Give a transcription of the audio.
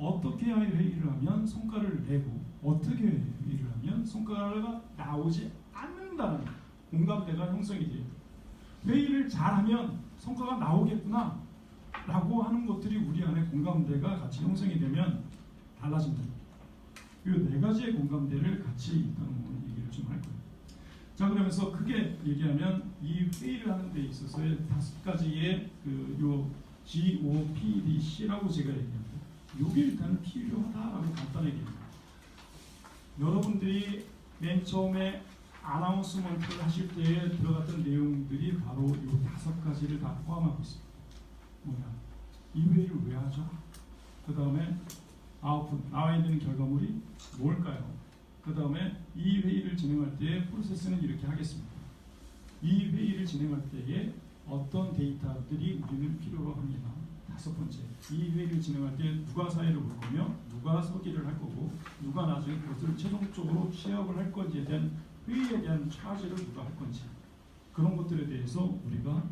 어떻게 회의를 하면 성과를 내고 어떻게 회의를 하면 성과가 나오지 않는다는 공감대가 형성이 돼요. 회의를 잘하면 성과가 나오겠구나 라고 하는 것들이 우리 안에 공감대가 같이 형성이 되면 달라진다. 이 네 가지의 공감대를 같이 있다는 얘기를 좀 할 거예요. 자 그러면서 크게 얘기하면 이 회의를 하는 데 있어서의 다섯 가지의 그 요 GOPDC라고 제가 얘기합니다. 이게 일단 필요하다라고 간단하게 얘기합니다. 여러분들이 맨 처음에 아나운스먼트를 하실 때에 들어갔던 내용들이 바로 이 다섯 가지를 다 포함하고 있습니다. 뭐냐? 이 회의를 왜 하죠? 그 다음에 아웃풋, 나와야 되는 결과물이 뭘까요? 그 다음에 이 회의를 진행할 때 프로세스는 이렇게 하겠습니다. 이 회의를 진행할 때에 어떤 데이터들이 우리는 필요로 합니다. 다섯 번째, 이 회의를 진행할 때 누가 사회를 볼 거며 누가 서기를 할 거고 누가 나중에 그것을 최종적으로 취합을 할 건지에 대한 회의에 대한 차지를 누가 할 건지 그런 것들에 대해서 우리가